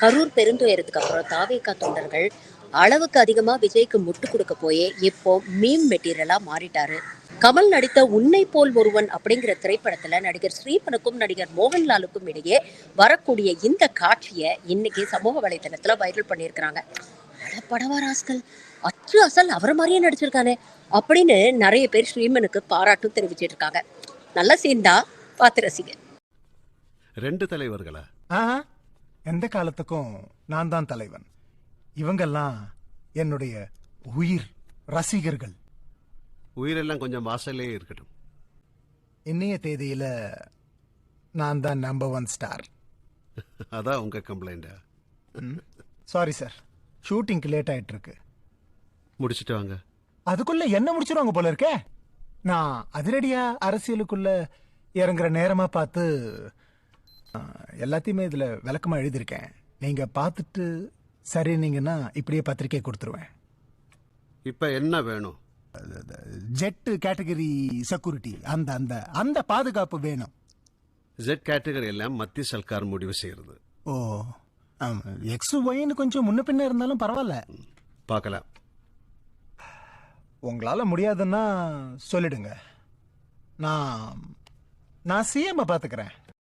கரூர் பெருந்துயரத்துக்கு அப்புறம் தாவேகா தொண்டர்கள் அளவுக்கு அதிகமா விஜய்க்கு முட்டு கொடுக்க போயே இப்போ மீம் மெட்டீரியலா மாறிட்டாரு. கமல் நடித்த உன்னை போல் ஒருவன் அப்படிங்கிற திரைப்படத்துல நடிகர் ஸ்ரீபனுக்கும் நடிகர் மோகன்லாலுக்கும் இடையே வரக்கூடிய இந்த காட்சியை இன்னைக்கு சமூக வலைதளத்துல வைரல் பண்ணியிருக்கிறாங்க. அட படவாராஸ்கள் அச்சு அசல் அவரை மாதிரியே நடிச்சிருக்கானே அப்படின்னு நிறைய பேர் ஸ்ரீமனுக்கு பாராட்டும் தெரிவிச்சிட்டு இருக்காங்க. நல்ல சீன் தான் பார்த்து ரசிங்க. ரெண்டு தலைவர்களா? ஆஹா. எந்த காலத்துக்கும் நான் தான் தலைவன். இவங்கெல்லாம் என்னுடைய உயிர் ரசிகர்கள். உயிரெல்லாம் கொஞ்சம் வாசல்லே இருக்கட்டும். இன்னைய தேதியில நான் தான் நம்பர் ஒன் ஸ்டார் அதான் உங்க கம்ப்ளைண்டா சாரி சார் ஷூட்டிங்க்கு லேட் ஆயிட்டு இருக்கு முடிச்சிட்டு வாங்க. அதுக்குள்ள என்ன முடிச்சிருவாங்க போல இருக்கே? நான் அதிரடியா அரசியலுக்குள்ள இறங்குற நேரமா பார்த்து எல்லாத்தையுமே இதுல விளக்கமா எழுதியிருக்கேன். நீங்க பார்த்துட்டு சரின்னீங்கன்னா இப்படியே பத்திரிக்கை கொடுத்துருவேன். இப்ப என்ன வேணும்? ஜெட் கேட்டகரி செக்யூரிட்டி அந்த அந்த அந்த பாதுகாப்பு வேணும். ஜெட் கேட்டகரி எல்லாம் மத்திய சர்க்கார் முடிவு செய்யறது. ஓ எக்ஸ் ஒயின்னு கொஞ்சம் முன்ன பின்ன இருந்தாலும் பரவாயில்ல. பார்க்கலாம். உங்களால முடியாதுன்னா சொல்லிடுங்க. நான் நான் சிஎம் பாத்துக்கிறேன்